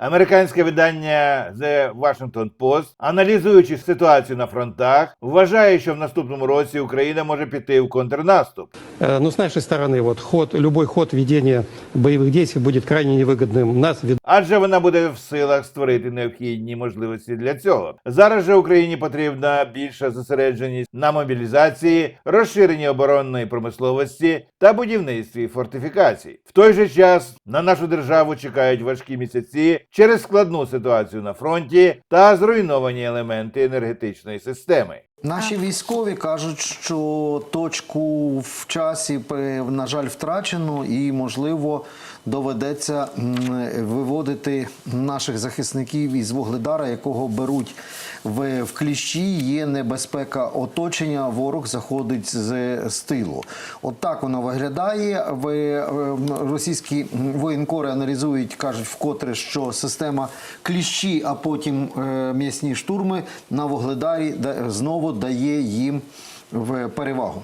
Американське видання The Washington Post, аналізуючи ситуацію на фронтах, вважає, що в наступному році Україна може піти в контрнаступ. Э, Но с нашей стороны вот ход, любой ход ведения боевых действий будет крайне невыгодным. Нас ведут адже вона буде в силах створити необхідні можливості для цього. Зараз же Україні потрібна більша зосередженість на мобілізації, розширенні оборонної промисловості та будівництві фортифікацій. В той же час на нашу державу чекають важкі місяці через складну ситуацію на фронті та зруйновані елементи енергетичної системи. Наші військові кажуть, що точку в часі, на жаль, втрачено, і можливо доведеться виводити наших захисників із вугледара, якого беруть в, в кліщі. Є небезпека оточення. Ворог заходить з, з тилу. От так воно виглядає. В російські воєнкори аналізують, кажуть вкотре, що система кліщі, а потім е, м'ясні штурми на вугледарі да- знову дає їм в перевагу.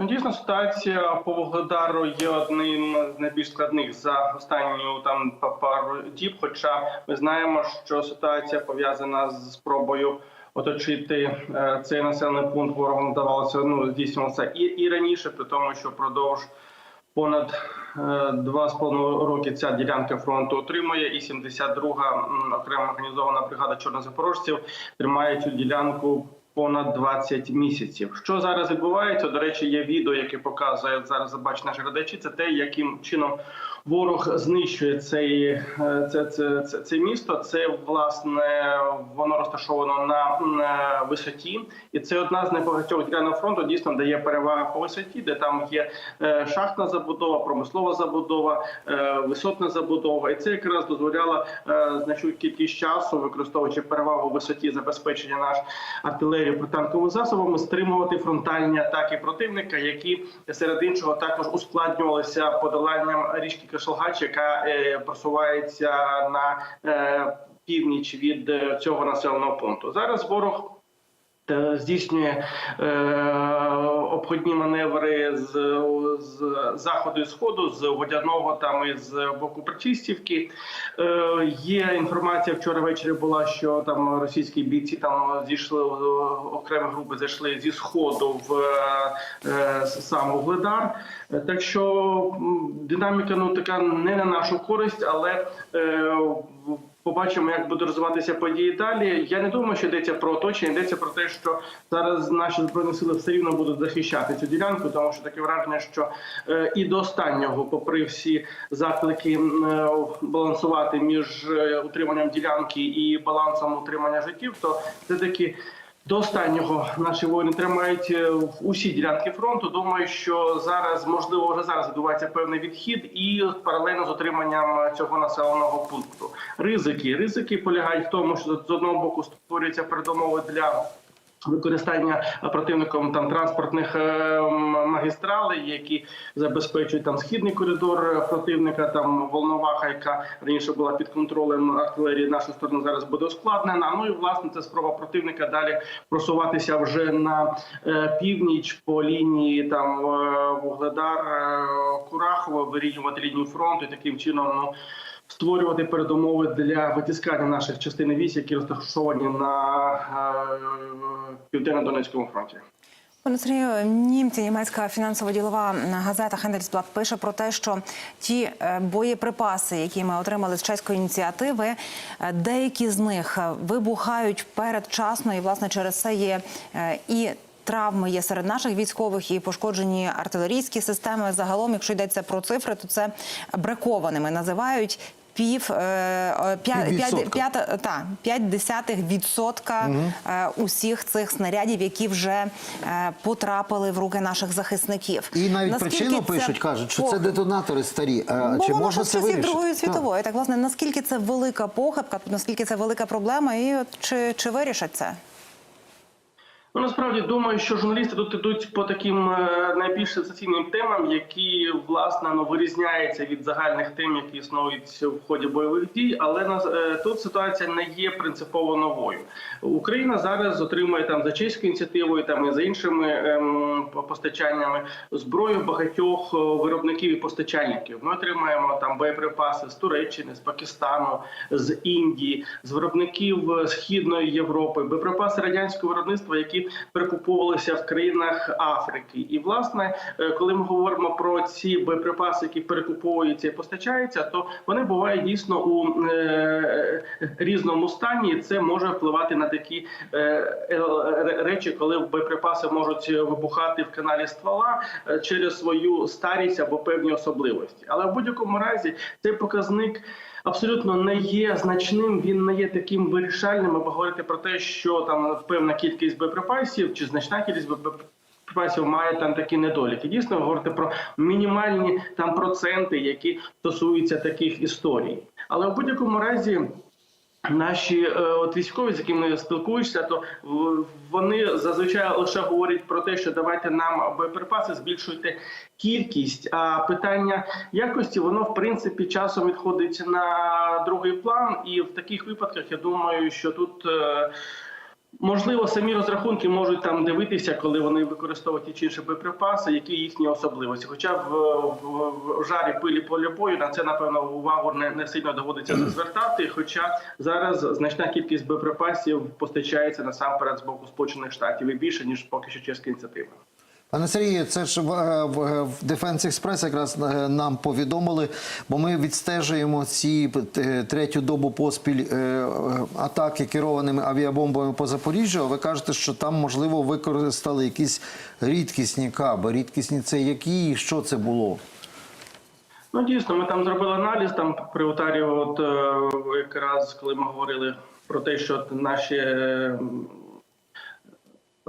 Ну, дійсно, ситуація по Вугледару є одним з найбільш складних за останню там пару діб. Хоча ми знаємо, що ситуація пов'язана з спробою оточити е, цей населений пункт ворогом вдавалося ну здійснювалося і, і раніше, при тому, що впродовж понад е, два з половиною роки ця ділянка фронту отримує, і 72-га м, окрема механізована бригада чорнозапорожців тримає цю ділянку понад 20 місяців. Що зараз відбувається? До речі, є відео, яке показує зараз. Бачить наші глядачі. Це те, яким чином ворог знищує цей е, це, це, це, це місто. Це власне воно розташовано на, на висоті, і це одна з небагатьох ділянок фронту. Дійсно дає перевагу по висоті, де там є е, шахтна забудова, промислова забудова, е, висотна забудова, і це якраз дозволяло значну кількість часу, використовуючи перевагу висоті забезпечення наш артилерії протитанковими засобами, стримувати фронтальні атаки противника, які серед іншого також ускладнювалися подоланням річки Кашалгач, яка е, просувається на е, північ від е, цього населеного пункту. Зараз ворог. Е, Здійснює е, обходні маневри з, з заходу і сходу, з водяного там і з боку Причистівки. Е, є інформація вчора ввечері була, що там російські бійці там зійшли е, окремі групи, зайшли зі сходу в е, сам Угледар. Е, Так що динаміка ну така не на нашу користь, але е, Побачимо, як будуть розвиватися події далі. Я не думаю, що йдеться про оточення, йдеться про те, що зараз наші збройні сили все рівно будуть захищати цю ділянку, тому що таке враження, що е, і до останнього, попри всі заклики е, балансувати між е, утриманням ділянки і балансом утримання життів, то все таки. До останнього наші воїни тримають е, усі ділянки фронту. Думаю, що зараз можливо вже зараз відбувається певний відхід, і паралельно з отриманням цього населеного пункту. Ризики ризики полягають в тому, що з одного боку створюються передумови для. Використання противником там транспортних е, магістралей, які забезпечують там східний коридор противника, там волноваха, яка раніше була під контролем артилерії нашої сторони, зараз буде ускладнена. Ну і власне це спроба противника далі просуватися вже на е, північ по лінії там е, Вугледар, е, Курахово, вирівнювати лінію фронту і таким чином ну. Створювати передумови для витискання наших частин військ, які розташовані на е, південно-донецькому фронті. Пане Сергію, німці, німецька фінансово-ділова газета Handelsblatt пише про те, що ті е, боєприпаси, які ми отримали з чеської ініціативи, е, деякі з них вибухають передчасно, і власне через це є і. Травми є серед наших військових і пошкоджені артилерійські системи. Загалом, якщо йдеться про цифри, то це бракованими називають пів е, е, п'ять п'ята та п'ять десятих відсотка е, усіх цих снарядів, які вже потрапили в руки наших захисників. І навіть Наскільки причину це пишуть, кажуть, що це детонатори старі. Бо Чи можна це вирішити? Другої світової. Так, власне, наскільки це велика похибка, наскільки це велика проблема, і чи, чи вирішать це? Ну насправді думаю, що журналісти тут ідуть по таким е, найбільш сенсаційним темам, які власне ну, вирізняються від загальних тем, які існують в ході бойових дій. Але нас е, тут ситуація не є принципово новою. Україна зараз отримує там за чеською ініціативою, там і за іншими ем, постачаннями зброю багатьох е, виробників і постачальників. Ми отримаємо там боєприпаси з Туреччини, з Пакистану, з Індії, з виробників Східної Європи, боєприпаси радянського виробництва, які перекуповувалися в країнах Африки. І власне, е, коли ми говоримо про ці боєприпаси, які перекуповуються і постачаються, то вони бувають дійсно у е, різному стані. І це може впливати на такі е, е, речі, коли боєприпаси можуть вибухати в каналі ствола е, через свою старість або певні особливості. Але в будь-якому разі цей показник. Абсолютно не є значним, він не є таким вирішальним, аби говорити про те, що там певна кількість боєприпасів чи значна кількість боєприпасів має там такі недоліки. Дійсно, говорити про мінімальні там проценти, які стосуються таких історій. Але в будь-якому разі. Наші е, от військові, з якими спілкуєшся, то вони зазвичай лише говорять про те, що давайте нам боєприпаси, збільшуйте кількість. А питання якості воно в принципі часом відходить на другий план. І в таких випадках я думаю, що тут. Можливо, самі розрахунки можуть там дивитися, коли вони використовують ті чи інші боєприпаси, які їхні особливості. Хоча в, в, в жарі пилі поля бою на це напевно увагу не, не сильно доводиться звертати. Хоча зараз значна кількість боєприпасів постачається насамперед з боку Сполучених Штатів і більше ніж поки що чеська ініціатива. Пане Сергію, це ж в, в, в Defense Express якраз е, нам повідомили, бо ми відстежуємо ці е, третю добу поспіль е, атаки керованими авіабомбами по Запоріжжю. А ви кажете, що там можливо використали якісь рідкісні каби. Рідкісні це які і що це було? Ну дійсно, ми там зробили аналіз там при ударі. От е, якраз коли ми говорили про те, що наші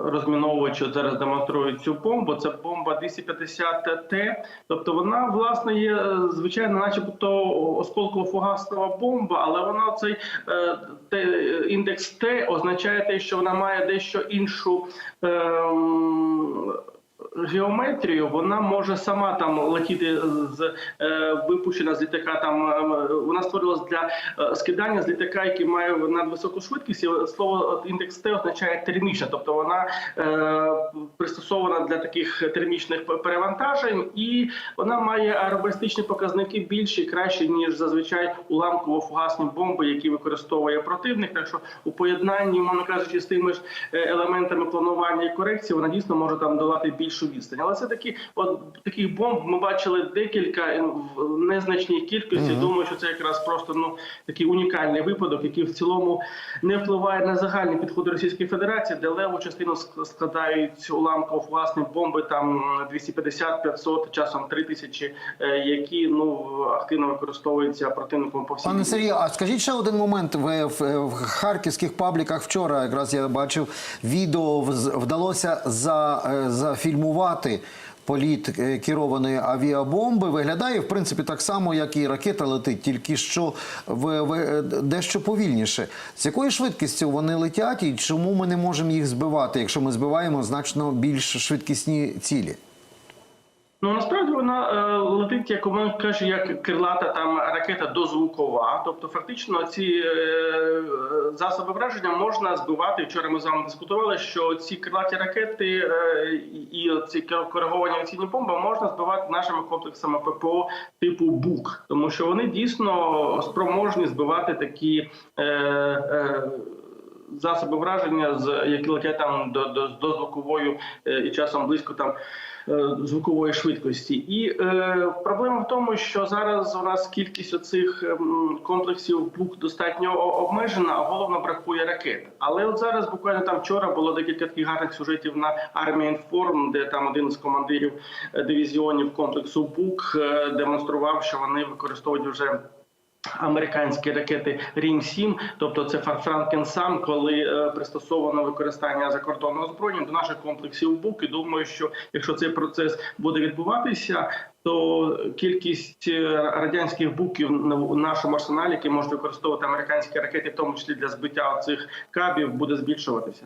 розміновувачі от зараз демонструють цю бомбу. Це бомба 250 Т. Тобто вона власне є е, звичайно, начебто осколково-фугаснова бомба, але вона цей е, те, індекс Т означає те, що вона має дещо іншу. ем, Геометрію вона може сама там летіти з е, випущена з літака. Там е, вона створилась для е, скидання з літака, який має надвисоку швидкість. Слово індекс Т означає термічна, тобто вона е, пристосована для таких термічних перевантажень, і вона має аеробалістичні показники більші, кращі ніж зазвичай уламково-фугасні бомби, які використовує противник. Так що у поєднанні, мовно кажучи, з тими ж е, елементами планування і корекції, вона дійсно може там долати більшу відстань. Але все таки, от таких бомб ми бачили декілька е, в незначній кількості. Думаю, що це якраз просто ну такий унікальний випадок, який в цілому не впливає на загальні підходи Російської Федерації, де леву частину складають уламково-фугасні бомби, там 250-500, часом 3000, е, які ну активно використовуються противником по всій Пане. Сергію, а скажіть ще один момент. Ви в, в харківських пабліках вчора якраз я бачив відео вдалося за, е, зафільмувати. Політ е, керованої авіабомби виглядає в принципі так само, як і ракета летить, тільки що в, в е, дещо повільніше. З якою швидкістю вони летять, і чому ми не можемо їх збивати, якщо ми збиваємо значно більш швидкісні цілі? Ну насправді вона е, летить, як вона каже, як крилата там ракета дозвукова. Тобто, фактично, ці е, засоби враження можна збивати. Вчора ми з вами дискутували, що ці крилаті ракети е, і ці кориговані авіаційні бомби можна збивати нашими комплексами ППО типу БУК, тому що вони дійсно спроможні збивати такі. Е, е, Засоби враження, з які летять там до, до, до звуковою е, і часом близько там е, звукової швидкості. І е, проблема в тому, що зараз у нас кількість оцих ем, комплексів БУК достатньо обмежена, а головно бракує ракет. Але от зараз буквально там вчора було декілька таких гарних сюжетів на армії інформ, де там один з командирів е, дивізіонів комплексу БУК демонстрував, що вони використовують вже. Американські ракети Рім 7 тобто це Франкенсам, коли е, пристосовано використання закордонного озброєння до наших комплексів БУК. І думаю, що якщо цей процес буде відбуватися, то кількість е, радянських буків в нашому арсеналі, які можуть використовувати американські ракети, в тому числі для збиття цих кабів, буде збільшуватися.